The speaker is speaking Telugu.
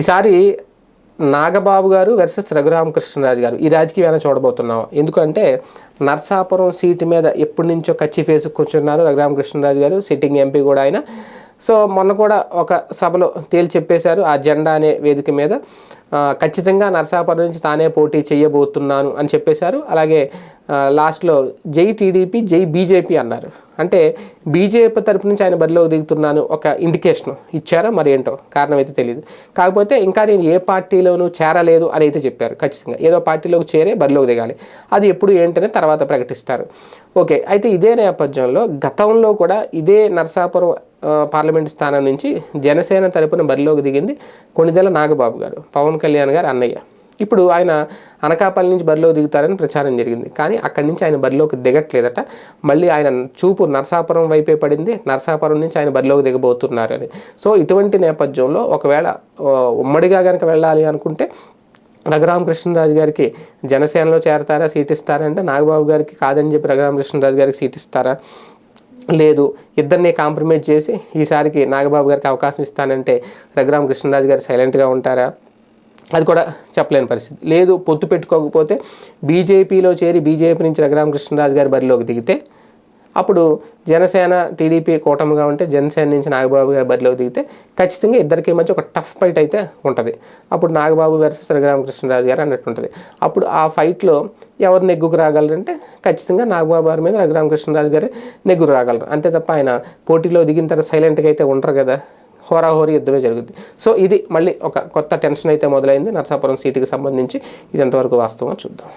ఈసారి నాగబాబు గారు వర్సెస్ రఘురామకృష్ణరాజు గారు ఈ రాజకీయాన్ని చూడబోతున్నాం. ఎందుకంటే నర్సాపురం సీటు మీద ఎప్పటి నుంచో కచ్చి ఫేసు కూర్చున్నారు రఘురామకృష్ణరాజు గారు సిట్టింగ్ ఎంపీ కూడా ఆయన. సో మొన్న కూడా ఒక సభలో తేల్చి చెప్పేశారు ఆ జెండా అనే వేదిక మీద ఖచ్చితంగా నర్సాపురం నుంచి తానే పోటీ చేయబోతున్నాను అని చెప్పేశారు. అలాగే లాస్ట్లో జై టీడీపీ జై బీజేపీ అన్నారు. అంటే బీజేపీ తరపు నుంచి ఆయన బరిలోకి దిగుతున్నాను ఒక ఇండికేషన్ ఇచ్చారా? మరి ఏంటో కారణం అయితే తెలియదు కాకపోతే ఇంకా నేను ఏ పార్టీలోనూ చేరలేదు అని అయితే చెప్పారు ఖచ్చితంగా. ఏదో పార్టీలోకి చేరే బరిలోకి దిగాలి. అది ఎప్పుడు ఏంటనే తర్వాత ప్రకటిస్తారు. ఓకే అయితే ఇదే నేపథ్యంలో గతంలో కూడా ఇదే నర్సాపురం పార్లమెంట్ స్థానం నుంచి జనసేన తరపున బరిలోకి దిగింది కొణిదెల నాగబాబు గారు పవన్ కళ్యాణ్ గారు అన్నయ్య. ఇప్పుడు ఆయన అనకాపల్లి నుంచి బరిలో దిగుతారని ప్రచారం జరిగింది. కానీ అక్కడి నుంచి ఆయన బరిలోకి దిగట్లేదట. మళ్ళీ ఆయన చూపు నరసాపురం వైపే పడింది. నరసాపురం నుంచి ఆయన బరిలోకి దిగబోతున్నారు అని సో ఇటువంటి నేపథ్యంలో ఒకవేళ ఉమ్మడిగా కనుక వెళ్ళాలి అనుకుంటే రఘురామకృష్ణరాజు గారికి జనసేనలో చేరతారా? సీట్ ఇస్తారంటే నాగబాబు గారికి కాదని చెప్పి రఘురామకృష్ణరాజు గారికి సీట్ ఇస్తారా లేదు. ఇద్దరిని కాంప్రమైజ్ చేసి ఈసారికి నాగబాబు గారికి అవకాశం ఇస్తానంటే రఘురామ కృష్ణరాజు గారు సైలెంట్గా ఉంటారా? అది కూడా చెప్పలేని పరిస్థితి. లేదు పొత్తు పెట్టుకోకపోతే బీజేపీలో చేరి బీజేపీ నుంచి రఘురామ కృష్ణరాజు గారి బరిలోకి దిగితే అప్పుడు జనసేన టీడీపీ కూటమిగా ఉంటే జనసేన నుంచి నాగబాబు గారి బరిలోకి దిగితే ఖచ్చితంగా ఇద్దరికి మధ్య ఒక టఫ్ ఫైట్ అయితే ఉంటుంది. అప్పుడు నాగబాబు వర్సెస్ రఘురామకృష్ణరాజు గారు అన్నట్టు ఉంటుంది. అప్పుడు ఆ ఫైట్లో ఎవరు నెగ్గుకు రాగలరంటే ఖచ్చితంగా నాగబాబు గారి మీద రఘురామకృష్ణరాజు గారే నెగ్గురు రాగలరు. అంతే తప్ప ఆయన పోటీలో దిగిన తర్వాత సైలెంట్గా అయితే ఉంటారు కదా. హోరాహోరీ యుద్ధమే జరుగుద్ది. సో ఇది మళ్ళీ ఒక కొత్త టెన్షన్ అయితే మొదలైంది. నరసాపురం సీటుకి సంబంధించి ఇది ఎంతవరకు వాస్తవం చూద్దాం.